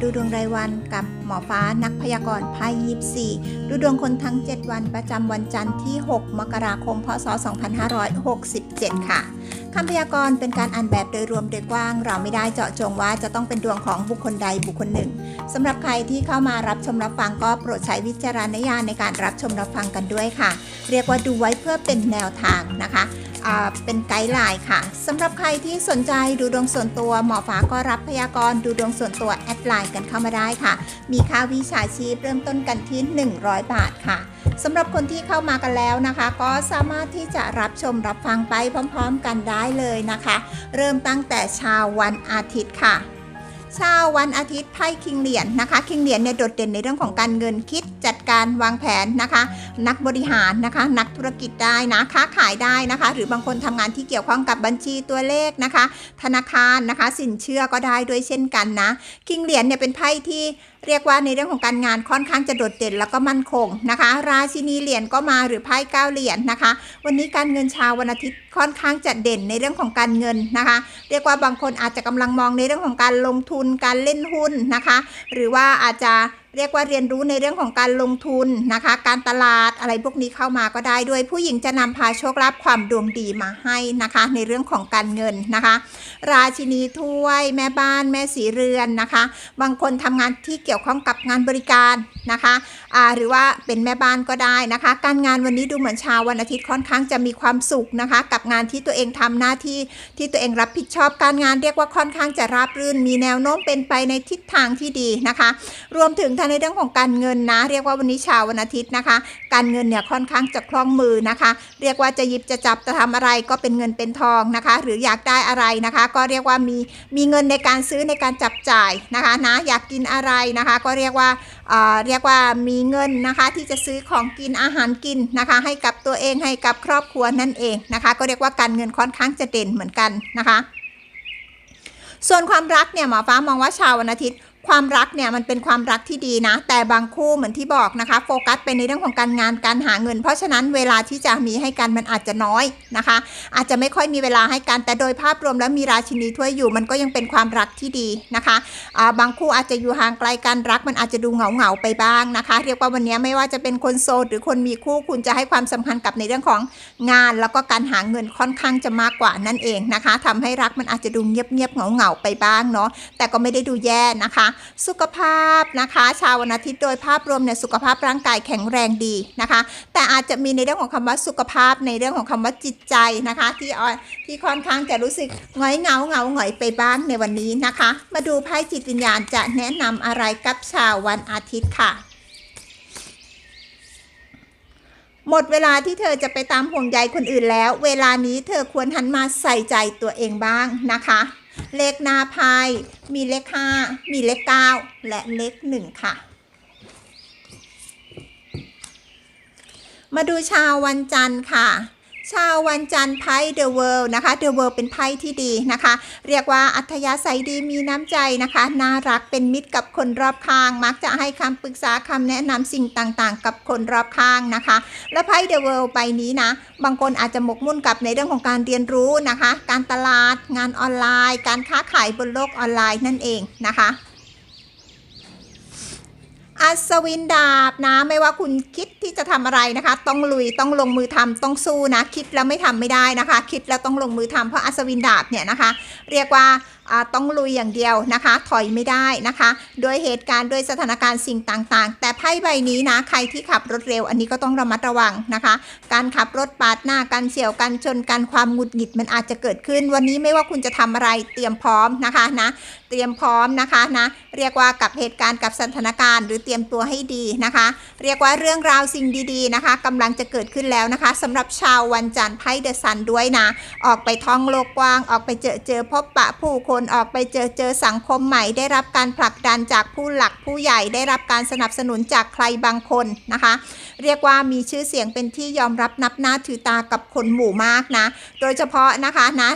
ดูดวงรายวันกับหมอฟ้านักพยากรณ์ไพ่ยิปซีดูดวงคนทั้ง 7 วันประจำวันจันทร์ที่ 6 มกราคม พศ 2567 ค่ะคำพยากรณ์เป็นการอ่านแบบโดยรวมโดยกว้าง เราไม่ได้เจาะจงว่าจะต้องเป็นดวงของบุคคลใดบุคคลหนึ่งสำหรับใครที่เข้ามารับชมรับฟังก็โปรดใช้วิจารณญาณในการรับชมรับฟังกันด้วยค่ะ เรียกว่าดูไว้เพื่อเป็นแนวทางนะคะ เป็นไกด์ไลน์ค่ะสำหรับใครที่สนใจดูดวงส่วนตัวหมอฟ้าก็รับพยากรณ์ดูดวงส่วนตัวแอดไลน์กันเข้ามาได้ค่ะ มีค่าวิชาชีพเริ่มต้นกันที่ 100 บาทค่ะสำหรับคนที่เข้ามากันแล้วนะคะ ก็สามารถที่จะรับชมรับฟังไปพร้อม ๆ กันได้เลยนะคะ เริ่มตั้งแต่เช้าวันอาทิตย์ค่ะ เช้าวันอาทิตย์ไพ่คิงเหรียญนะคะคิงเหรียญเนี่ยโดดเด่นในเรื่องของการเงินคิดจัดการวางแผนนะคะ นักบริหารนะคะ นักธุรกิจได้นะค้าขายได้นะคะ หรือบางคนทำงานที่เกี่ยวข้องกับบัญชีตัวเลขนะคะ ธนาคารนะคะ สินเชื่อก็ได้ด้วยเช่นกันนะคิงเหรียญเนี่ยเป็นไพ่ที่เรียกว่าในเรื่องของการงานค่อนข้างจะโดดเด่นแล้วก็มั่นคงนะคะ ราชินีเหรียญก็มาหรือไพ่เก้าเหรียญนะคะ วันนี้การเงินชาววันอาทิตย์ค่อนข้างจะเด่นในเรื่องของการเงินนะคะ เรียกว่าบางคนอาจจะกำลังมองในเรื่องของการลงทุนการเล่นหุ้นนะคะ หรือว่าอาจจะเรียกว่าเรียนรู้ในเรื่องของการลงทุนนะคะ การตลาดอะไรพวกนี้เข้ามาก็ได้ด้วย ผู้หญิงจะนำพาโชคลาภความดวงดีมาให้นะคะ ในเรื่องของการเงินนะคะ ราชินีถ้วย แม่บ้าน แม่สีเรือนนะคะ บางคนทำงานที่เกี่ยวข้องกับงานบริการนะคะอ่าหรือว่าเป็นแม่บ้านก็ได้นะคะ การงานวันนี้ดูเหมือนชาววันอาทิตย์ค่อนข้างจะมีความสุขนะคะ กับงานที่ตัวเองทำหน้าที่ที่ตัวเองรับผิดชอบการงานเรียกว่าค่อนข้างจะราบรื่น มีแนวโน้มเป็นไปในทิศทางที่ดีนะคะ รวมถึงทางในเรื่องของการเงินนะ เรียกว่าวันนี้ชาววันอาทิตย์นะคะ การเงินเนี่ยค่อนข้างจะคล่องมือนะคะ เรียกว่าจะหยิบจะจับจะทำอะไรก็เป็นเงินเป็นทองนะคะ หรืออยากได้อะไรนะคะ ก็เรียกว่ามีมีเงินในการซื้อในการจับจ่ายนะคะนะอยากกินอะไรนะคะ ก็เรียกว่าเอ่อเรียกว่ามีเงินนะคะที่จะซื้อของกินอาหารกินนะคะ ให้กับตัวเองให้กับครอบครัวนั่นเองนะคะ ก็เรียกว่าการเงินค่อนข้างจะเด่นเหมือนกันนะคะ ส่วนความรักเนี่ยหมอฟ้ามองว่าชาววันอาทิตย์ ความรักเนี่ยมันเป็นความรักที่ดีนะ แต่บางคู่เหมือนที่บอกนะคะโฟกัสไปในเรื่องของการงานการหาเงิน เพราะฉะนั้นเวลาที่จะมีให้กันมันอาจจะน้อยนะคะ อาจจะไม่ค่อยมีเวลาให้กันแต่โดยภาพรวมแล้วมีราชินีถ้วยอยู่มันก็ยังเป็นความรักที่ดีนะคะอ่าบางคู่อาจจะอยู่ห่างไกลกันรักมันอาจจะดูเหงาเหงาไปบ้างนะคะ เรียกว่าวันนี้ไม่ว่าจะเป็นคนโสดหรือคนมีคู่คุณจะให้ความสำคัญกับในเรื่องของงาน แล้วก็การหาเงินค่อนข้างจะมากกว่านั่นเองนะคะทำให้รักมันอาจจะดูเงียบๆเหงาๆไปบ้างเนาะแต่ก็ไม่ได้ดูแย่นะคะสุขภาพนะคะ ชาววันอาทิตย์โดยภาพรวมเนี่ยสุขภาพร่างกายแข็งแรงดีนะคะ แต่อาจจะมีในเรื่องของคำว่าสุขภาพในเรื่องของคำว่าจิตใจนะคะ ที่อ่อนที่ค่อนข้างจะรู้สึกหงอยเงาเงาหงอยไปบ้างในวันนี้นะคะ มาดูไพ่จิตวิญญาณจะแนะนำอะไรกับชาววันอาทิตย์ค่ะหมดเวลาที่เธอจะไปตามห่วงใยคนอื่นแล้ว เวลานี้เธอควรหันมาใส่ใจตัวเองบ้างนะคะ เลขหน้าพายมีเลข5มีเลข9และเลข1ค่ะ มาดูชาววันจันทร์ค่ะ ชาววันจันทร์ไพ่เดอะเวิลด์นะคะเดอะเวิลด์เป็นไพ่ที่ดีนะคะ เรียกว่าอัธยาศัยดีมีน้ำใจนะคะ น่ารักเป็นมิตรกับคนรอบข้าง มักจะให้คำปรึกษาคำแนะนำสิ่งต่างๆ กับคนรอบข้างนะคะ และไพ่เดอะเวิลด์ใบนี้นะ บางคนอาจจะหมกมุ่นกับในเรื่องของการเรียนรู้นะคะ การตลาดงานออนไลน์ การค้าขายบนโลกออนไลน์นั่นเองนะคะ อัศวินดาบนะ ไม่ว่าคุณคิดที่จะทำอะไรนะคะ ต้องลุยต้องลงมือทำต้องสู้นะ คิดแล้วไม่ทำไม่ได้นะคะ คิดแล้วต้องลงมือทำเพราะอัศวินดาบเนี่ยนะคะ เรียกว่า ต้องลุยอย่างเดียวนะคะ ถอยไม่ได้นะคะโดยเหตุการณ์ด้วยสถานการณ์สิ่งต่างๆ แต่ไพ่ใบนี้นะใครที่ขับรถเร็ว อันนี้ก็ต้องระมัดระวังนะคะ การขับรถปาดหน้ากันเฉียวกันชนกันความหงุดหงิดมันอาจจะเกิดขึ้น วันนี้ไม่ว่าคุณจะทำอะไรเตรียมพร้อมนะคะนะเตรียมพร้อมนะคะนะเรียกว่ากับเหตุการณ์กับสถานการณ์ หรือเตรียมตัวให้ดีนะคะ เรียกว่าเรื่องราวสิ่งดีๆนะคะกำลังจะเกิดขึ้นแล้วนะคะสำหรับชาววันจันทร์ไพ่เดอะซันด้วยนะ ออกไปท่องโลกกว้าง ออกไปเจอเจอพบปะผู้คนออกไปเจอเจอสังคมใหม่ ได้รับการผลักดันจากผู้หลักผู้ใหญ่ได้รับการสนับสนุนจากใครบางคนนะคะ เรียกว่ามีชื่อเสียงเป็นที่ยอมรับนับหน้าถือตากับคนหมู่มากนะ โดยเฉพาะนะคะนะ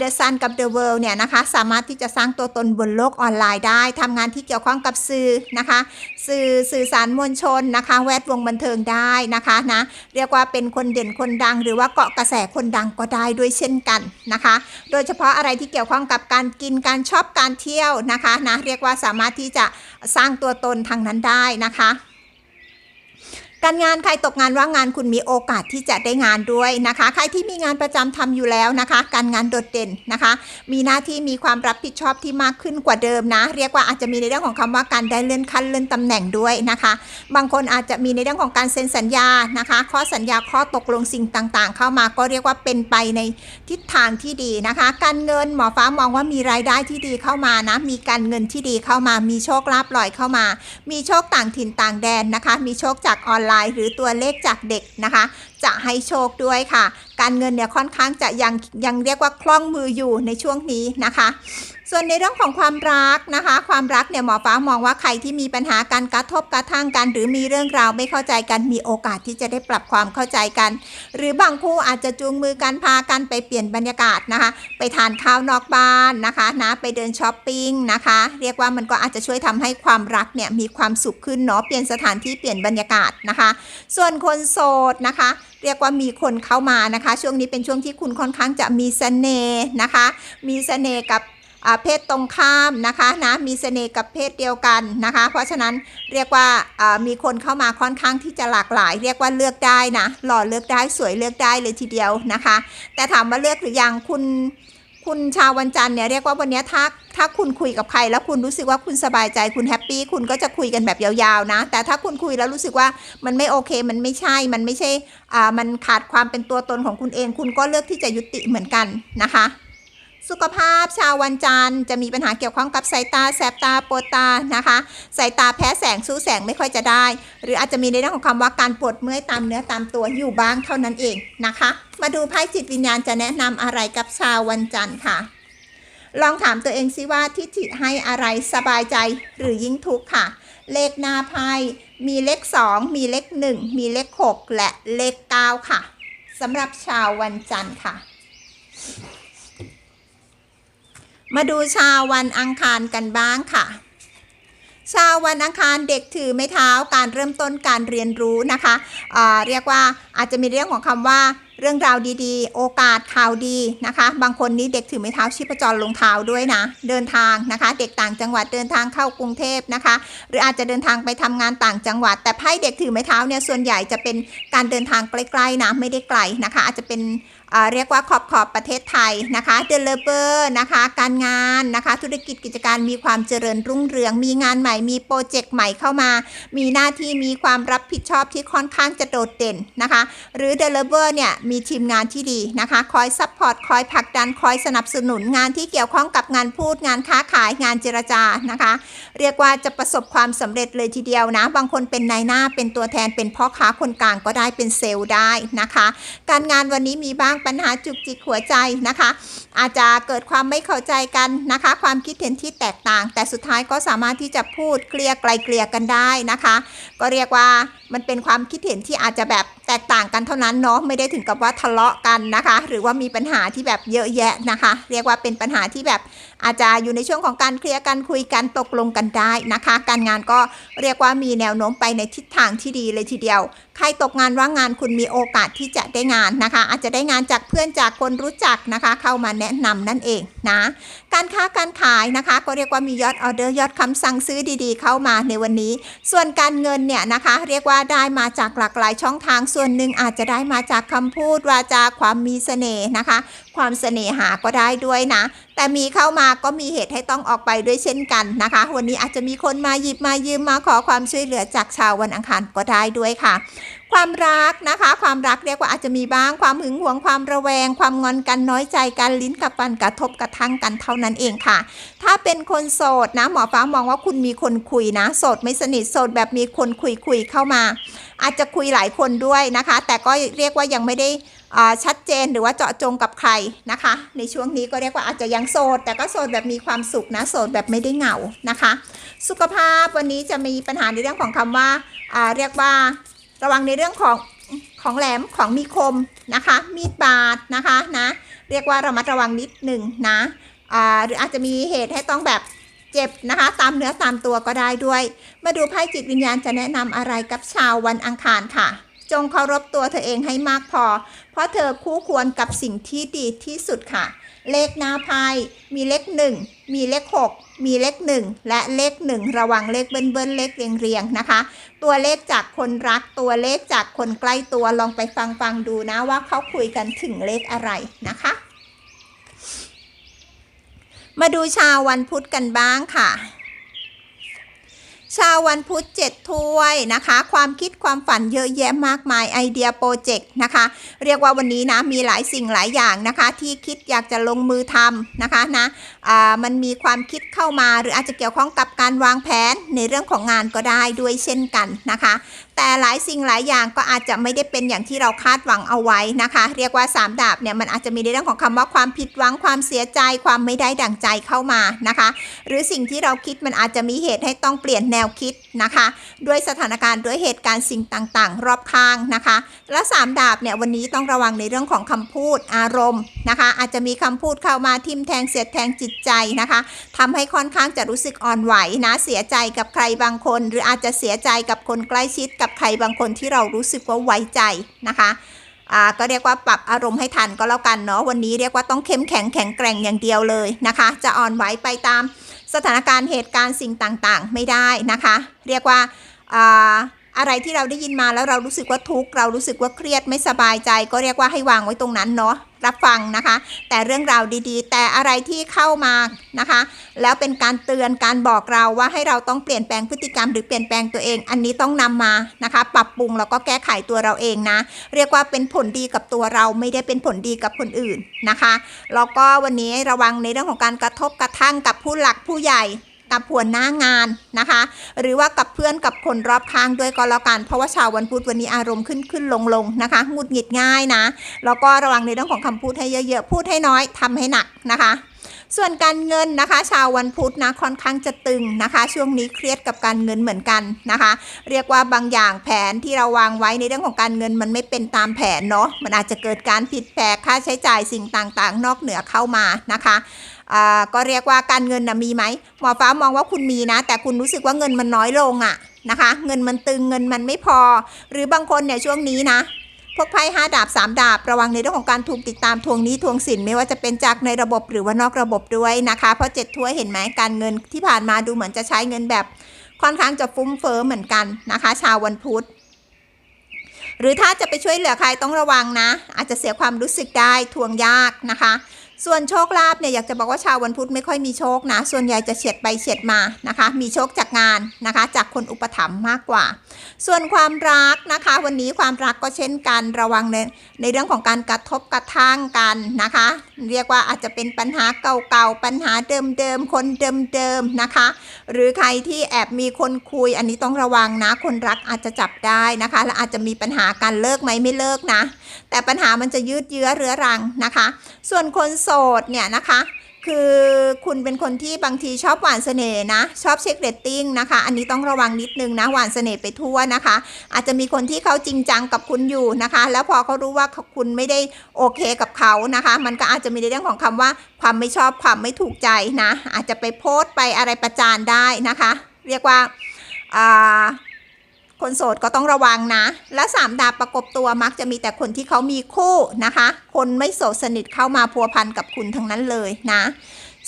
The Sun กับ The World เนี่ยนะคะ สามารถที่จะสร้างตัวตนบนโลกออนไลน์ได้ทำงานที่เกี่ยวข้องกับสื่อนะคะ สื่อสื่อสารมวลชนนะคะ แวดวงบันเทิงได้นะคะนะเรียกว่าเป็นคนเด่นคนดัง หรือว่าเกาะกระแสคนดังก็ได้ด้วยเช่นกันนะคะ โดยเฉพาะอะไรที่เกี่ยวข้องกับการกินการชอบการเที่ยวนะคะนะเรียกว่าสามารถที่จะสร้างตัวตนทางนั้นได้นะคะ การงานใครตกงานว่างงานคุณมีโอกาสที่จะได้งานด้วยนะคะ ใครที่มีงานประจำทำอยู่แล้วนะคะ การงานโดดเด่นนะคะ มีหน้าที่มีความรับผิดชอบที่มากขึ้นกว่าเดิมนะ เรียกว่าอาจจะมีในเรื่องของคำว่าการได้เลื่อนขั้นเลื่อนตำแหน่งด้วยนะคะ บางคนอาจจะมีในเรื่องของการเซ็นสัญญานะคะ ข้อสัญญาข้อตกลงสิ่งต่างๆ เข้ามาก็เรียกว่าเป็นไปในทิศทางที่ดีนะคะ การเงินหมอฟ้ามองว่ามีรายได้ที่ดีเข้ามานะ มีการเงินที่ดีเข้ามา มีโชคลาภลอยเข้ามา มีโชคต่างถิ่นต่างแดนนะคะ มีโชคจากออนไลลายหรือตัวเลขจากเด็กนะคะ จะให้โชคด้วยค่ะ การเงินเนี่ยค่อนข้างจะยังยังเรียกว่าคล่องมืออยู่ในช่วงนี้นะคะ ส่วนในเรื่องของความรักนะคะ ความรักเนี่ยหมอฟ้ามองว่าใครที่มีปัญหาการกระทบกระทั่งกัน หรือมีเรื่องราวไม่เข้าใจกันมีโอกาสที่จะได้ปรับความเข้าใจกัน หรือบางคู่อาจจะจูงมือกันพากันไปเปลี่ยนบรรยากาศนะคะ ไปทานข้าวนอกบ้านนะคะนะไปเดินช้อปปิ้งนะคะ เรียกว่ามันก็อาจจะช่วยทำให้ความรักเนี่ยมีความสุขขึ้นเนาะเปลี่ยนสถานที่เปลี่ยนบรรยากาศนะคะ ส่วนคนโสดนะคะ เรียกว่ามีคนเข้ามานะคะช่วงนี้เป็นช่วงที่คุณค่อนข้างจะมีเสน่ห์นะคะ มีเสน่ห์กับเพศตรงข้ามนะคะนะมีเสน่ห์กับเพศเดียวกันนะคะ เพราะฉะนั้นเรียกว่ามีคนเข้ามาค่อนข้างที่จะหลากหลาย เรียกว่าเลือกได้นะหล่อเลือกได้สวยเลือกได้เลยทีเดียวนะคะ แต่ถามว่าเลือกหรือยังคุณ คุณชาววันจันทร์เนี่ยเรียกว่าวันนี้ถ้าถ้าคุณคุยกับใคร แล้วคุณรู้สึกว่าคุณสบายใจคุณแฮปปี้คุณก็จะคุยกันแบบยาวๆนะ แต่ถ้าคุณคุยแล้วรู้สึกว่ามันไม่โอเค มันไม่ใช่ มันไม่ใช่อ่ามันขาดความเป็นตัวตนของคุณเอง คุณก็เลือกที่จะยุติเหมือนกันนะคะ สุขภาพชาววันจันทร์จะมีปัญหาเกี่ยวข้องกับสายตาแสบตาปวดตานะคะสายตาแพ้แสงสู้แสงไม่ค่อยจะได้ หรืออาจจะมีในเรื่องของคำว่าการปวดเมื่อยตามเนื้อตามตัวอยู่บ้างเท่านั้นเองนะคะ มาดูไพ่จิตวิญญาณจะแนะนำอะไรกับชาววันจันทร์ค่ะ ลองถามตัวเองซิว่าทิฏฐิให้อะไรสบายใจหรือยิ่งทุกข์ค่ะ เลขหน้าไพ่มีเลข 2 มีเลข 1 มีเลข 6 และเลข 9 ค่ะสำหรับชาววันจันทร์ค่ะ มาดูชาววันอังคารกันบ้างค่ะ ชาววันอังคารเด็กถือไม้เท้าการเริ่มต้นการเรียนรู้นะคะอ่าเรียกว่าอาจจะมีเรื่องของคำว่าเรื่องราวดีๆ โอกาสข่าวดีนะคะ บางคนนี้เด็กถือไม้เท้าชีพจรลงเท้าด้วยนะ เดินทางนะคะ เด็กต่างจังหวัดเดินทางเข้ากรุงเทพนะคะ หรืออาจจะเดินทางไปทำงานต่างจังหวัด แต่ไพ่เด็กถือไม้เท้าเนี่ยส่วนใหญ่จะเป็นการเดินทางใกล้ๆนะไม่ได้ไกลนะคะ อาจจะเป็น เรียกว่าขอบขอบประเทศไทยนะคะเดลเ e อร์นะคะการงานนะคะธุรกิจกิจการมีความเจริญรุ่งเรือง มีงานใหม่มีโปรเจกต์ใหม่เข้ามา มีหน้าที่มีความรับผิดชอบที่ค่อนข้างจะโดดเด่นนะคะ หรือเดลเ e อร์เนี่ยมีทีมงานที่ดีนะคะคอยซัพพอร์ตคอยผลักดันคอยสนับสนุนงานที่เกี่ยวข้องกับงานพูดงานค้าขายงานเจรจานะคะ เรียกว่าจะประสบความสำเร็จเลยทีเดียวนะ บางคนเป็นนายหน้าเป็นตัวแทนเป็นพ่อค้าคนกลางก็ได้เป็นเซลล์ได้นะคะ การงานวันนี้มีบ้างปัญหาจุกจิกหัวใจนะคะ อาจจะเกิดความไม่เข้าใจกันนะคะ ความคิดเห็นที่แตกต่าง แต่สุดท้ายก็สามารถที่จะพูดเคลียร์ไกลเกลี่ยกันได้นะคะ ก็เรียกว่า มันเป็นความคิดเห็นที่อาจจะแบบแตกต่างกันเท่านั้นเนาะไม่ได้ถึงกับว่าทะเลาะกันนะคะ หรือว่ามีปัญหาที่แบบเยอะแยะนะคะ เรียกว่าเป็นปัญหาที่แบบอาจจะอยู่ในช่วงของการเคลียร์กันคุยกันตกลงกันได้นะคะ การงานก็เรียกว่ามีแนวโน้มไปในทิศทางที่ดีเลยทีเดียว ใครตกงานว่างงานคุณมีโอกาสที่จะได้งานนะคะ อาจจะได้งานจากเพื่อนจากคนรู้จักนะคะ เข้ามาแนะนำนั่นเองนะการค้าการขายนะคะ ก็เรียกว่ามียอดออเดอร์ยอดคำสั่งซื้อดีๆ เข้ามาในวันนี้ ส่วนการเงินเนี่ยนะคะ เรียกว่าได้มาจากหลากหลายช่องทางส่วนหนึ่งอาจจะได้มาจากคำพูดวาจาความมีเสน่ห์นะคะ ความเสน่หาก็ได้ด้วยนะ แต่มีเข้ามาก็มีเหตุให้ต้องออกไปด้วยเช่นกันนะคะ วันนี้อาจจะมีคนมาหยิบมายืมมาขอความช่วยเหลือจากชาววันอังคารก็ได้ด้วยค่ะ ความรักนะคะ ความรักเรียกว่าอาจจะมีบ้างความหึงหวงความระแวง ความงอนกันน้อยใจกันลิ้นกับฟันกระทบกระทั่งกันเท่านั้นเองค่ะ ถ้าเป็นคนโสดนะหมอฟ้ามองว่าคุณมีคนคุยนะ โสดไม่สนิทโสดแบบมีคนคุยคุยเข้ามา อาจจะคุยหลายคนด้วยนะคะ แต่ก็เรียกว่ายังไม่ได้ชัดเจนหรือว่าเจาะจงกับใครนะคะ ในช่วงนี้ก็เรียกว่าอาจจะยังโสด แต่ก็โสดแบบมีความสุขนะโสดแบบไม่ได้เหงานะคะ สุขภาพวันนี้จะมีปัญหาในเรื่องของคำว่าอ่าเรียกว่า ระวังในเรื่องของของแหลมของมีคมนะคะ มีดบาดนะคะนะเรียกว่าระมัดระวังนิดหนึ่งนะอ่าหรืออาจจะมีเหตุให้ต้องแบบเจ็บนะคะ ตามเนื้อตามตัวก็ได้ด้วย มาดูไพ่จิตวิญญาณจะแนะนำอะไรกับชาววันอังคารค่ะ จงเคารพตัวเธอเองให้มากพอ เพราะเธอคู่ควรกับสิ่งที่ดีที่สุดค่ะ เลขหน้าไพ่มีเลขหนึ่งมีเลขหกมีเลขหนึ่งและเลขหนึ่งระวังเลขเบิ้ลเบิ้ลเลขเรียงเรียงนะคะ ตัวเลขจากคนรักตัวเลขจากคนใกล้ตัวลองไปฟังฟังดูนะว่าเขาคุยกันถึงเลขอะไรนะคะ มาดูชาววันพุธกันบ้างค่ะ ชาววันพุธ7ถ้วยนะคะ ความคิดความฝันเยอะแยะมากมายไอเดียโปรเจกต์นะคะ เรียกว่าวันนี้นะมีหลายสิ่งหลายอย่างนะคะ ที่คิดอยากจะลงมือทำนะคะนะอ่ามันมีความคิดเข้ามาหรืออาจจะเกี่ยวข้องกับการวางแผนในเรื่องของงานก็ได้ด้วยเช่นกันนะคะแต่หลายสิ่งหลายอย่างก็อาจจะไม่ได้เป็นอย่างที่เราคาดหวังเอาไว้นะคะ เรียกว่า 3 ดาบเนี่ยมันอาจจะมีในเรื่องของคำว่าความผิดหวังความเสียใจความไม่ได้ดั่งใจเข้ามานะคะ หรือสิ่งที่เราคิดมันอาจจะมีเหตุให้ต้องเปลี่ยนแนวคิดนะคะ ด้วยสถานการณ์ด้วยเหตุการณ์สิ่งต่างๆ รอบข้างนะคะ และสามดาบเนี่ยวันนี้ต้องระวังในเรื่องของคำพูดอารมณ์นะคะ อาจจะมีคำพูดเข้ามาทิมแทงเสียดแทงจิตใจนะคะทำให้ค่อนข้างจะรู้สึกอ่อนไหวนะเสียใจกับใครบางคน หรืออาจจะเสียใจกับคนใกล้ชิดกับใครบางคนที่เรารู้สึกว่าไว้ใจนะคะก็เรียกว่าปรับอารมณ์ให้ทันก็แล้วกันเนาะวันนี้เรียกว่าต้องเข้มแข็งแข็งแกร่งอย่างเดียวเลยนะคะ จะอ่อนไหวไปตามสถานการณ์เหตุการณ์สิ่งต่างๆ ไม่ได้นะคะ เรียกว่า อะไรที่เราได้ยินมาแล้วเรารู้สึกว่าทุกข์เรารู้สึกว่าเครียดไม่สบายใจ ก็เรียกว่าให้วางไว้ตรงนั้นเนาะรับฟังนะคะ แต่เรื่องราวดีๆ แต่อะไรที่เข้ามานะคะ แล้วเป็นการเตือนการบอกเราว่าให้เราต้องเปลี่ยนแปลงพฤติกรรมหรือเปลี่ยนแปลงตัวเอง อันนี้ต้องนำมานะคะ ปรับปรุงแล้วก็แก้ไขตัวเราเองนะ เรียกว่าเป็นผลดีกับตัวเราไม่ได้เป็นผลดีกับคนอื่นนะคะแล้วก็วันนี้ระวังในเรื่องของการกระทบกระทั่งกับผู้หลักผู้ใหญ่ กับหัวหน้างานนะคะ หรือว่ากับเพื่อนกับคนรอบข้างด้วยก็แล้วกัน เพราะว่าชาววันพุธวันนี้อารมณ์ขึ้นขึ้นลงลงนะคะหงุดหงิดง่ายนะแล้วก็ระวังในเรื่องของคำพูดให้เยอะๆ พูดให้น้อยทำให้หนักนะคะส่วนการเงินนะคะ ชาววันพุธนะค่อนข้างจะตึงนะคะ ช่วงนี้เครียดกับการเงินเหมือนกันนะคะ เรียกว่าบางอย่างแผนที่เราวางไว้ในเรื่องของการเงินมันไม่เป็นตามแผนเนาะมันอาจจะเกิดการผิดแผกค่าใช้จ่ายสิ่งต่างๆ นอกเหนือเข้ามานะคะ ก็เรียกว่าการเงินนะมีไหมหมอฟ้ามองว่าคุณมีนะ แต่คุณรู้สึกว่าเงินมันน้อยลงอะนะคะ เงินมันตึงเงินมันไม่พอ หรือบางคนเนี่ยช่วงนี้นะพวกไพ่ห้าดาบสามดาบระวังในเรื่องของการถูกติดตามทวงนี้ทวงสินไม่ว่าจะเป็นจากในระบบหรือว่านอกระบบด้วยนะคะ เพราะเจ็ดถ้วยเห็นไหมการเงินที่ผ่านมาดูเหมือนจะใช้เงินแบบค่อนข้างจะฟุ้งเฟ้อเหมือนกันนะคะ ชาววันพุธหรือถ้าจะไปช่วยเหลือใครต้องระวังนะ อาจจะเสียความรู้สึกได้ทวงยากนะคะ ส่วนโชคลาภเนี่ยอยากจะบอกว่าชาววันพุธไม่ค่อยมีโชคนะ ส่วนใหญ่จะเฉียดไปเฉียดมานะคะ มีโชคจากงานนะคะ จากคนอุปถัมภ์มากกว่า ส่วนความรักนะคะ วันนี้ความรักก็เช่นกันระวังในในเรื่องของการกระทบกระทั่งกันนะคะ เรียกว่าอาจจะเป็นปัญหาเก่าๆ ปัญหาเดิมๆ คนเดิมๆ นะคะ หรือใครที่แอบมีคนคุยอันนี้ต้องระวังนะ คนรักอาจจะจับได้นะคะ และอาจจะมีปัญหาการเลิกไหมไม่เลิกนะ แต่ปัญหามันจะยืดเยื้อเรื้อรังนะคะ ส่วนคนโสดเนี่ยนะคะ คือคุณเป็นคนที่บางทีชอบหวานเสน่ห์นะ ชอบเช็คเรตติ้งนะคะ อันนี้ต้องระวังนิดนึงนะหวานเสน่ห์ไปทั่วนะคะ อาจจะมีคนที่เขาจริงจังกับคุณอยู่นะคะ แล้วพอเขารู้ว่าคุณไม่ได้โอเคกับเขานะคะ มันก็อาจจะมีในเรื่องของคำว่า ความไม่ชอบความไม่ถูกใจนะ อาจจะไปโพสต์ไปอะไรประจานได้นะคะ เรียกว่าอ่า คนโสดก็ต้องระวังนะ และสามดาบประกบตัวมักจะมีแต่คนที่เขามีคู่นะคะ คนไม่โสดสนิทเข้ามาพัวพันกับคุณทั้งนั้นเลยนะ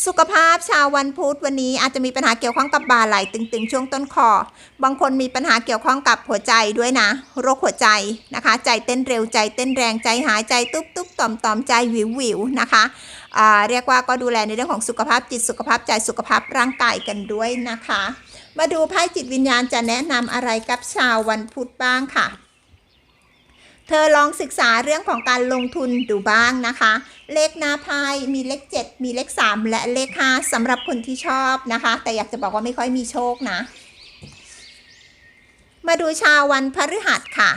สุขภาพชาววันพุธวันนี้อาจจะมีปัญหาเกี่ยวข้องกับบ่าไหล่ตึงๆ ช่วงต้นคอ บางคนมีปัญหาเกี่ยวข้องกับหัวใจด้วยนะ โรคหัวใจนะคะ ใจเต้นเร็วใจเต้นแรงใจหายใจตุ๊บตุ๊บต่อมต่อมใจวิววิวนะคะ เรียกว่าก็ดูแลในเรื่องของสุขภาพจิตสุขภาพใจสุขภาพร่างกายกันด้วยนะคะ มาดูไพ่จิตวิญญาณจะแนะนำอะไรกับชาววันพุธบ้างค่ะเธอลองศึกษาเรื่องของการลงทุนดูบ้างนะคะ เลขหน้าไพ่มีเลข 7 มีเลข 3 และเลข 5สำหรับคนที่ชอบนะคะ แต่อยากจะบอกว่าไม่ค่อยมีโชคนะ มาดูชาววันพฤหัสค่ะ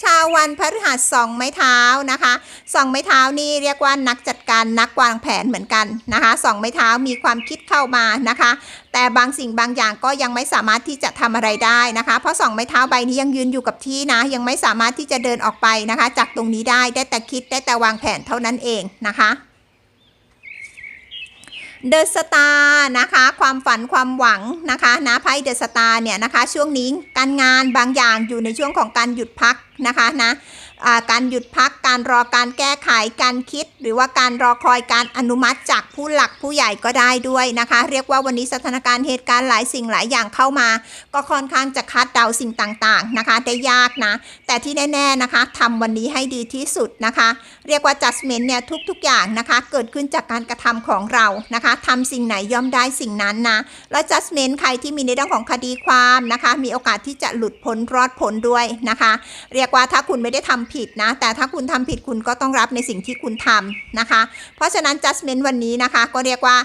ชาววันพฤหัสสองไม้เท้านะคะสองไม้เท้านี่เรียกว่านักจัดการนักวางแผนเหมือนกันนะคะสองไม้เท้ามีความคิดเข้ามานะคะ แต่บางสิ่งบางอย่างก็ยังไม่สามารถที่จะทำอะไรได้นะคะ เพราะสองไม้เท้าใบนี้ยังยืนอยู่กับที่นะ ยังไม่สามารถที่จะเดินออกไปนะคะ จากตรงนี้ได้ได้แต่คิดได้แต่วางแผนเท่านั้นเองนะคะ เดอะสตาร์นะคะ ความฝันความหวังนะคะนะไพ่เดอะสตาร์เนี่ยนะคะ ช่วงนี้การงานบางอย่างอยู่ในช่วงของการหยุดพักนะคะนะ การหยุดพักการรอการแก้ไขการคิด หรือว่าการรอคอยการอนุมัติจากผู้หลักผู้ใหญ่ก็ได้ด้วยนะคะ เรียกว่าวันนี้สถานการณ์เหตุการณ์หลายสิ่งหลายอย่างเข้ามา ก็ค่อนข้างจะคาดเดาสิ่งต่างๆนะคะ ได้ยากนะ แต่ที่แน่ๆนะคะทำวันนี้ให้ดีที่สุดนะคะ เรียกว่า judgment เนี่ยทุกๆอย่างนะคะ เกิดขึ้นจากการกระทำของเรานะคะทำสิ่งไหนย่อมได้สิ่งนั้นนะและ judgment ใครที่มีในเรื่องของคดีความนะคะ มีโอกาสที่จะหลุดพ้นรอดพ้นด้วยนะคะ เรียกว่าถ้าคุณไม่ได้ทำผิดนะ แต่ถ้าคุณทำผิดคุณก็ต้องรับในสิ่งที่คุณทำนะคะ เพราะฉะนั้น judgment วันนี้นะคะ ก็เรียกว่า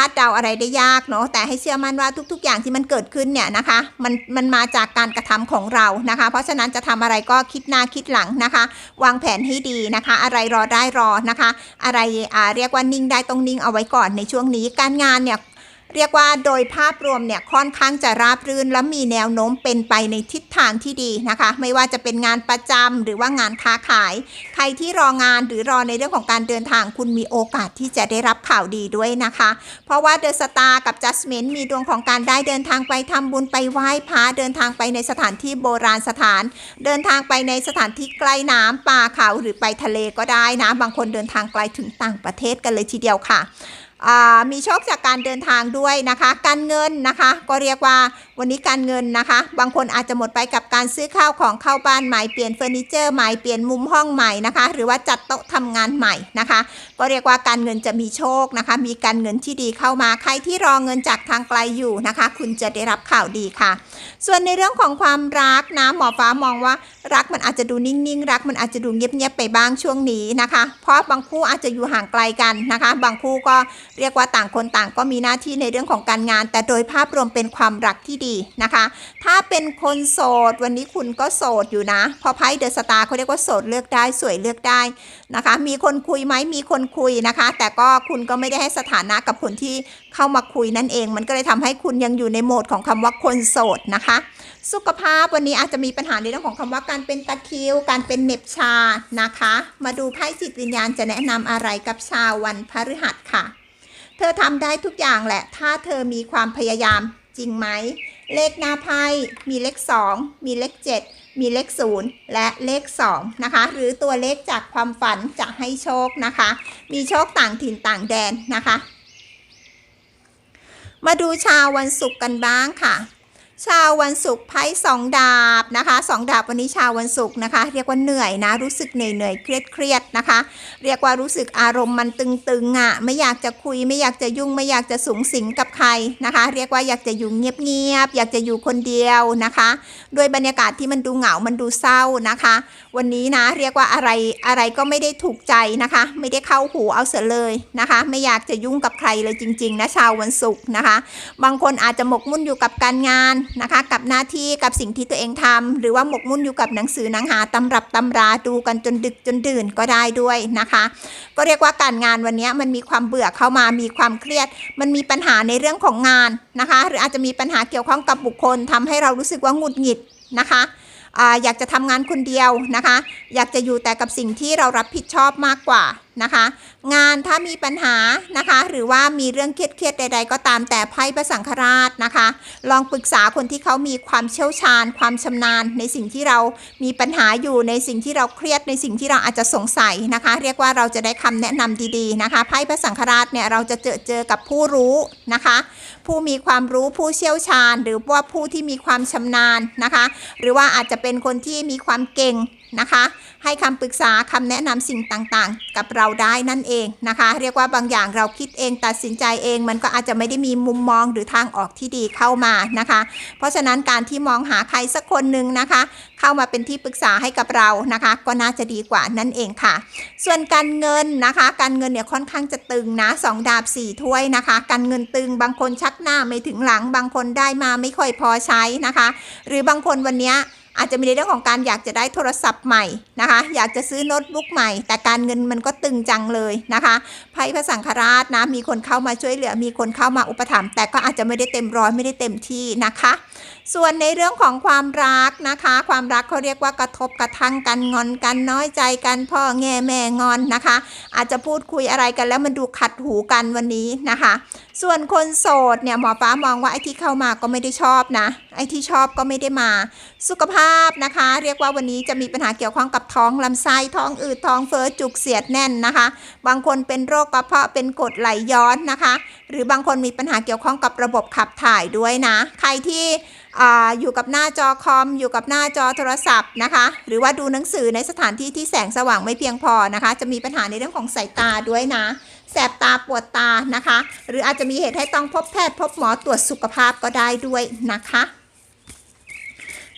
คาดเดาอะไรได้ยากเนาะแต่ให้เชื่อมั่นว่าทุก ๆ อย่างที่มันเกิดขึ้นเนี่ยนะคะมันมันมาจากการกระทำของเรานะคะ เพราะฉะนั้นจะทำอะไรก็คิดหน้าคิดหลังนะคะ วางแผนให้ดีนะคะ อะไรรอได้รอนะคะ อะไรอ่าเรียกว่านิ่งได้ต้องนิ่งเอาไว้ก่อนในช่วงนี้การงานเนี่ย เรียกว่าโดยภาพรวมเนี่ยค่อนข้างจะราบรื่นและมีแนวโน้มเป็นไปในทิศทางที่ดีนะคะ ไม่ว่าจะเป็นงานประจำหรือว่างานค้าขาย ใครที่รองานหรือรอในเรื่องของการเดินทางคุณมีโอกาสที่จะได้รับข่าวดีด้วยนะคะ เพราะว่าเดอะสตาร์กับจัสมินมีดวงของการได้เดินทางไปทำบุญไปไหว้พระเดินทางไปในสถานที่โบราณสถาน เดินทางไปในสถานที่ใกล้น้ำป่าเขาหรือไปทะเลก็ได้นะ บางคนเดินทางไกลถึงต่างประเทศกันเลยทีเดียวค่ะ มีโชคจากการเดินทางด้วยนะคะ การเงินนะคะ ก็เรียกว่าวันนี้การเงินนะคะ บางคนอาจจะหมดไปกับการซื้อข้าวของเข้าบ้านใหม่เปลี่ยนเฟอร์นิเจอร์ใหม่เปลี่ยนมุมห้องใหม่นะคะ หรือว่าจัดโต๊ะทำงานใหม่นะคะ ก็เรียกว่าการเงินจะมีโชคนะคะ มีการเงินที่ดีเข้ามาใครที่รอเงินจากทางไกลอยู่นะคะ คุณจะได้รับข่าวดีค่ะ ส่วนในเรื่องของความรักนะหมอฟ้ามองว่ารักมันอาจจะดูนิ่งๆรักมันอาจจะดูเงียบๆไปบ้างช่วงนี้นะคะ เพราะบางคู่อาจจะอยู่ห่างไกลกันนะคะ บางคู่ก็เรียกว่าต่างคนต่างก็มีหน้าที่ในเรื่องของการงาน แต่โดยภาพรวมเป็นความรักที่ดีนะคะ ถ้าเป็นคนโสด วันนี้คุณก็โสดอยู่นะพราะไพ่เดอะสตาร์เขาเรียกว่าโสดเลือกได้สวยเลือกได้นะคะ มีคนคุยไหมมีคนคุยนะคะ แต่ก็คุณก็ไม่ได้ให้สถานะกับคนที่เข้ามาคุยนั่นเอง มันก็เลยทำให้คุณยังอยู่ในโหมดของคำว่าคนโสดนะคะ สุขภาพวันนี้อาจจะมีปัญหาในเรื่องของคำว่าการเป็นตะคิว การเป็นเน็บชานะคะ มาดูไพ่จิตวิญญาณจะแนะนำอะไรกับชาววันพฤหัสค่ะ เธอทำได้ทุกอย่างแหละ ถ้าเธอมีความพยายามจริงไหม เลขหน้าไพ่มีเลข 2 มีเลข 7 มีเลข 0 และเลข 2 นะคะ หรือตัวเลขจากความฝันจะให้โชคนะคะ มีโชคต่างถิ่นต่างแดนนะคะ มาดูชาววันศุกร์กันบ้างค่ะ ชาววันศุกร์ไพ่สองดาบนะคะสองดาบวันนี้ชาววันศุกร์นะคะ เรียกว่าเหนื่อยนะ รู้สึกเหนื่อยเหนื่อยเครียดเครียดนะคะ เรียกว่ารู้สึกอารมณ์มันตึงๆอะไม่อยากจะคุยไม่อยากจะยุ่งไม่อยากจะสูงสิงกับใครนะคะ เรียกว่าอยากจะอยู่เงียบๆอยากจะอยู่คนเดียวนะคะ ด้วยบรรยากาศที่มันดูเหงา มันดูเศร้านะคะ วันนี้นะเรียกว่าอะไรอะไรก็ไม่ได้ถูกใจนะคะ ไม่ได้เข้าหูเอาเสียเลยนะคะ ไม่อยากจะยุ่งกับใครเลยจริง ๆ นะชาววันศุกร์นะคะ บางคนอาจจะหมกมุ่นอยู่กับการงานนะคะกับหน้าที่กับสิ่งที่ตัวเองทำหรือว่าหมกมุ่นอยู่กับหนังสือหนังหาตำรับตำราดูกันจนดึกจนดื่นก็ได้ด้วยนะคะ ก็เรียกว่าการงานวันนี้มันมีความเบื่อเข้ามามีความเครียด มันมีปัญหาในเรื่องของงานนะคะ หรืออาจจะมีปัญหาเกี่ยวข้องกับบุคคลทำให้เรารู้สึกว่าหงุดหงิดนะคะอยากจะทำงานคนเดียวนะคะ อยากจะอยู่แต่กับสิ่งที่เรารับผิดชอบมากกว่า นะคะ งานถ้ามีปัญหานะคะ หรือว่ามีเรื่องเครียดๆใด ๆ ก็ตามแต่ไพ่พระสังฆราชนะคะ ลองปรึกษาคนที่เขามีความเชี่ยวชาญ ความชำนาญ ในสิ่งที่เรามีปัญหาอยู่ในสิ่งที่เราเครียดในสิ่งที่เราอาจจะสงสัยนะคะ เรียกว่าเราจะได้คำแนะนำดีๆนะคะไพ่พระสังฆราชเนี่ยเราจะเจอเจอกับผู้รู้นะคะ ผู้มีความรู้ผู้เชี่ยวชาญ หรือว่าผู้ที่มีความชำนาญนะคะ หรือว่าอาจจะเป็นคนที่มีความเก่งนะคะ ให้คำปรึกษาคำแนะนำสิ่งต่างๆ กับเราได้นั่นเองนะคะ เรียกว่าบางอย่างเราคิดเองตัดสินใจเอง มันก็อาจจะไม่ได้มีมุมมองหรือทางออกที่ดีเข้ามานะคะ เพราะฉะนั้นการที่มองหาใครสักคนหนึ่งนะคะ เข้ามาเป็นที่ปรึกษาให้กับเรานะคะ ก็น่าจะดีกว่านั่นเองค่ะ ส่วนการเงินนะคะ การเงินเนี่ยค่อนข้างจะตึงนะสองดาบสี่ถ้วยนะคะ การเงินตึงบางคนชักหน้าไม่ถึงหลัง บางคนได้มาไม่ค่อยพอใช้นะคะ หรือบางคนวันนี้ อาจจะมีในเรื่องของการอยากจะได้โทรศัพท์ใหม่นะคะ อยากจะซื้อโน้ตบุ๊กใหม่ แต่การเงินมันก็ตึงจังเลยนะคะไพ่พระสังฆราชนะมีคนเข้ามาช่วยเหลือ มีคนเข้ามาอุปถัมภ์แต่ก็อาจจะไม่ได้เต็มร้อยไม่ได้เต็มที่นะคะ ส่วนในเรื่องของความรักนะคะ ความรักเขาเรียกว่ากระทบกระทั่งกันงอนกันน้อยใจกันพ่อแง่แม่งอนนะคะ อาจจะพูดคุยอะไรกันแล้วมันดูขัดหูกันวันนี้นะคะ ส่วนคนโสดเนี่ยหมอฟ้ามองว่าไอ้ที่เข้ามาก็ไม่ได้ชอบนะ ไอ้ที่ชอบก็ไม่ได้มา สุขภาพนะคะ เรียกว่าวันนี้จะมีปัญหาเกี่ยวข้องกับท้องลำไส้ท้องอืดท้องเฟ้อจุกเสียดแน่นนะคะ บางคนเป็นโรคกระเพาะเป็นกรดไหลย้อนนะคะ หรือบางคนมีปัญหาเกี่ยวข้องกับระบบขับถ่ายด้วยนะ ใครที่อ่าอยู่กับหน้าจอคอม อยู่กับหน้าจอโทรศัพท์นะคะ หรือว่าดูหนังสือในสถานที่ที่แสงสว่างไม่เพียงพอนะคะ จะมีปัญหาในเรื่องของสายตาด้วยนะ แสบตาปวดตานะคะ หรืออาจจะมีเหตุให้ต้องพบแพทย์พบหมอตรวจสุขภาพก็ได้ด้วยนะคะ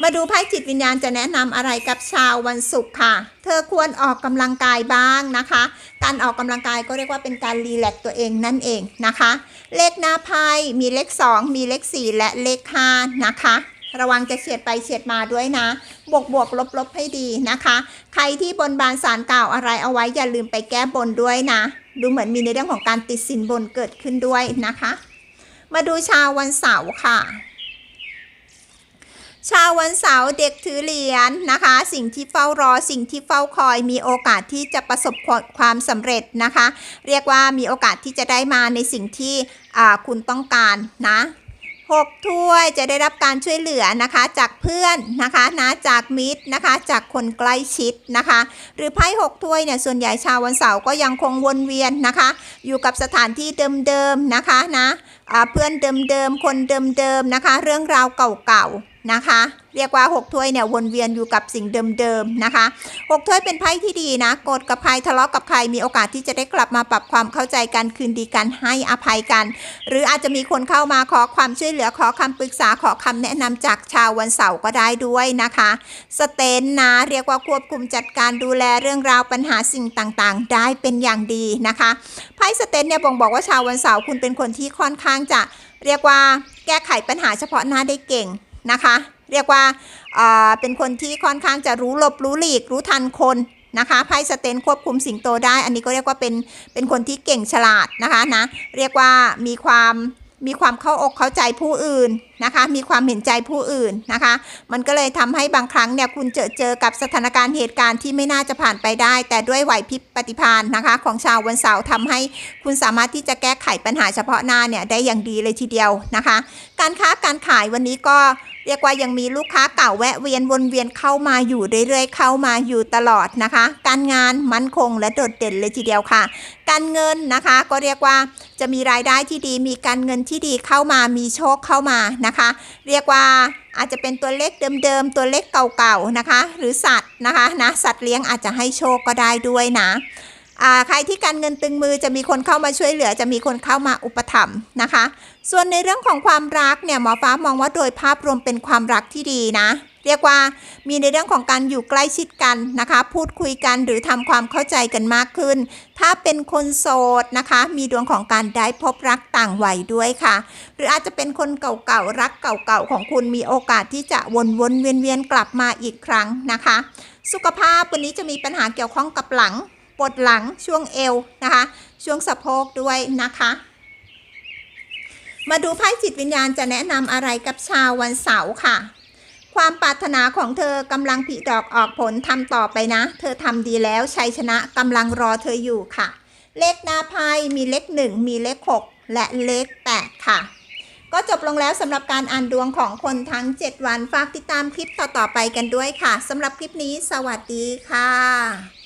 มาดูไพ่จิตวิญญาณจะแนะนำอะไรกับชาววันศุกร์ค่ะ เธอควรออกกำลังกายบ้างนะคะ การออกกำลังกายก็เรียกว่าเป็นการรีแลกตัวเองนั่นเองนะคะ เลขหน้าไพ่มีเลข 2 มีเลข 4 และเลข5นะคะ ระวังจะเฉียดไปเฉียดมาด้วยนะ บวกบวกลบลบให้ดีนะคะ ใครที่บนบานสารกล่าวอะไรเอาไว้อย่าลืมไปแก้บนด้วยนะ ดูเหมือนมีในเรื่องของการติดสินบนเกิดขึ้นด้วยนะคะ มาดูชาววันเสาร์ค่ะชาววันเสาร์เด็กถือเหรียญนะคะ สิ่งที่เฝ้ารอสิ่งที่เฝ้าคอยมีโอกาสที่จะประสบความสำเร็จนะคะ เรียกว่ามีโอกาสที่จะได้มาในสิ่งที่คุณต้องการนะ หกถ้วยจะได้รับการช่วยเหลือนะคะ จากเพื่อนนะคะนะจากมิตรนะคะ จากคนใกล้ชิดนะคะ หรือไพ่หกถ้วยเนี่ยส่วนใหญ่ชาววันเสาร์ก็ยังคงวนเวียนนะคะ อยู่กับสถานที่เดิมๆนะคะนะเพื่อนเดิมๆคนเดิมๆนะคะ เรื่องราวเก่าๆ นะคะ เรียกว่าหกถ้วยเนี่ยวนเวียนอยู่กับสิ่งเดิมๆนะคะหกถ้วยเป็นไพ่ที่ดีนะโกรธกับใครทะเลาะกับใครมีโอกาสที่จะได้กลับมาปรับความเข้าใจกันคืนดีกันให้อภัยกัน หรืออาจจะมีคนเข้ามาขอความช่วยเหลือขอคำปรึกษาขอคำแนะนำจากชาววันเสาร์ก็ได้ด้วยนะคะสเตนนะเรียกว่าควบคุมจัดการดูแลเรื่องราวปัญหาสิ่งต่างๆ ได้เป็นอย่างดีนะคะไพ่สเตนเนี่ยบ่งบอกว่าชาววันเสาร์คุณเป็นคนที่ค่อนข้างจะ เรียกว่าแก้ไขปัญหาเฉพาะหน้าได้เก่ง นะคะ เรียกว่าเป็นคนที่ค่อนข้างจะรู้หลบรู้หลีกรู้ทันคนนะคะไพ่สเตนควบคุมสิงโตได้ อันนี้ก็เรียกว่าเป็นเป็นคนที่เก่งฉลาดนะคะนะเรียกว่ามีความ มีความเข้าอกเข้าใจผู้อื่นนะคะ มีความเห็นใจผู้อื่นนะคะ มันก็เลยทำให้บางครั้งเนี่ยคุณเจอเจอกับสถานการณ์เหตุการณ์ที่ไม่น่าจะผ่านไปได้ แต่ด้วยไหวพริบปฏิภาณนะคะ ของชาววันเสาร์ทำให้คุณสามารถที่จะแก้ไขปัญหาเฉพาะหน้าเนี่ยได้อย่างดีเลยทีเดียวนะคะ การค้าการขายวันนี้ก็ เรียกว่ายังมีลูกค้าเก่าแวะเวียนวนเวียนเข้ามาอยู่เรื่อยๆ เข้ามาอยู่ตลอดนะคะ การงานมั่นคงและโดดเด่นเลยทีเดียวค่ะ การเงินนะคะก็เรียกว่าจะมีรายได้ที่ดี มีการเงินที่ดีเข้ามามีโชคเข้ามานะคะ เรียกว่าอาจจะเป็นตัวเลขเดิมๆ ตัวเลขเก่าๆนะคะ หรือสัตว์นะคะนะสัตว์เลี้ยงอาจจะให้โชคก็ได้ด้วยนะ ใครที่การเงินตึงมือจะมีคนเข้ามาช่วยเหลือ จะมีคนเข้ามาอุปถัมภ์นะคะ ส่วนในเรื่องของความรักเนี่ยหมอฟ้ามองว่าโดยภาพรวมเป็นความรักที่ดีนะ เรียกว่ามีในเรื่องของการอยู่ใกล้ชิดกันนะคะ พูดคุยกันหรือทำความเข้าใจกันมากขึ้น ถ้าเป็นคนโสดนะคะ มีดวงของการได้พบรักต่างวัยด้วยค่ะ หรืออาจจะเป็นคนเก่าๆรักเก่าๆของคุณมีโอกาสที่จะวนๆเวียนๆกลับมาอีกครั้งนะคะ สุขภาพวันนี้จะมีปัญหาเกี่ยวข้องกับหลัง ปวดหลังช่วงเอวนะคะ ช่วงสะโพกด้วยนะคะ มาดูไพ่จิตวิญญาณจะแนะนำอะไรกับชาววันเสาร์ค่ะ ความปรารถนาของเธอกำลังผลิดอกออกผลทำต่อไปนะ เธอทำดีแล้วชัยชนะกำลังรอเธออยู่ค่ะ เลขหน้าไพ่มีเลขหนึ่งมีเลขหกและเลขแปดค่ะก็จบลงแล้วสำหรับการอ่านดวงของคนทั้ง 7 วัน ฝากติดตามคลิปต่อ ๆ ไปกันด้วยค่ะสำหรับคลิปนี้ สวัสดีค่ะ